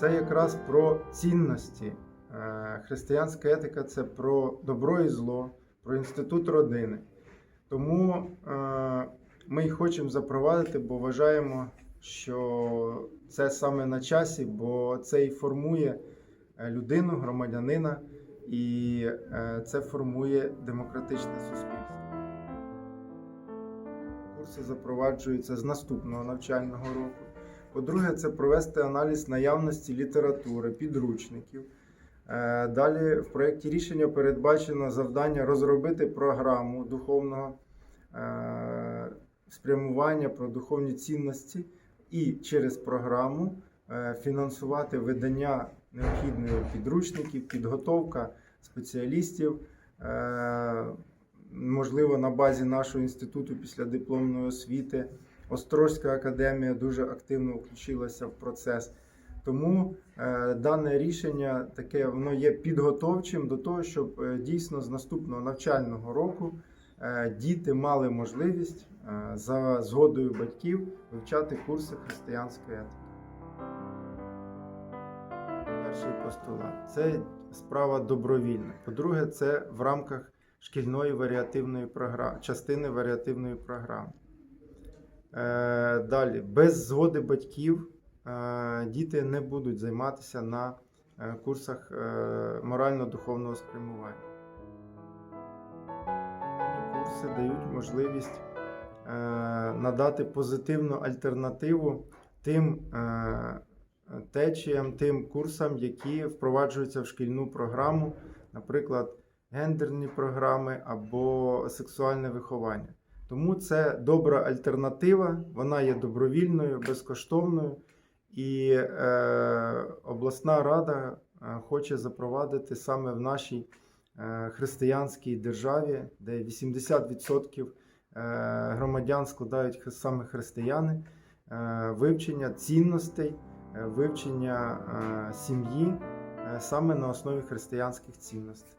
це якраз про цінності. Е, Християнська етика це про добро і зло, про інститут родини. Тому е, ми й хочемо запровадити, бо вважаємо, що це саме на часі, бо це і формує е, людину, громадянина, і це формує демократичне суспільство. Курси запроваджуються з наступного навчального року. По-друге, це провести аналіз наявності літератури, підручників. Е, Далі в проєкті рішення передбачено завдання розробити програму духовного е, спрямування про духовні цінності і через програму е, фінансувати видання необхідних підручників, підготовка спеціалістів. Можливо, на базі нашого інституту післядипломної освіти. Острозька академія дуже активно включилася в процес. Тому е, дане рішення таке воно є підготовчим до того, щоб е, дійсно з наступного навчального року е, діти мали можливість е, за згодою батьків вивчати курси християнської етики. Перший постулат це справа добровільна. По-друге, це в рамках шкільної варіативної програми, частини варіативної програми. Е, Далі, без згоди батьків е, діти не будуть займатися на е, курсах морально-духовного спрямування. Курси дають можливість надати позитивну альтернативу тим течіям, тим курсам, які впроваджуються в шкільну програму, наприклад, гендерні програми або сексуальне виховання. Тому це добра альтернатива, вона є добровільною, безкоштовною, і е, обласна рада е, хоче запровадити саме в нашій е, християнській державі, де 80% е, громадян складають саме християни, е, вивчення цінностей, е, вивчення е, сім'ї е, саме на основі християнських цінностей.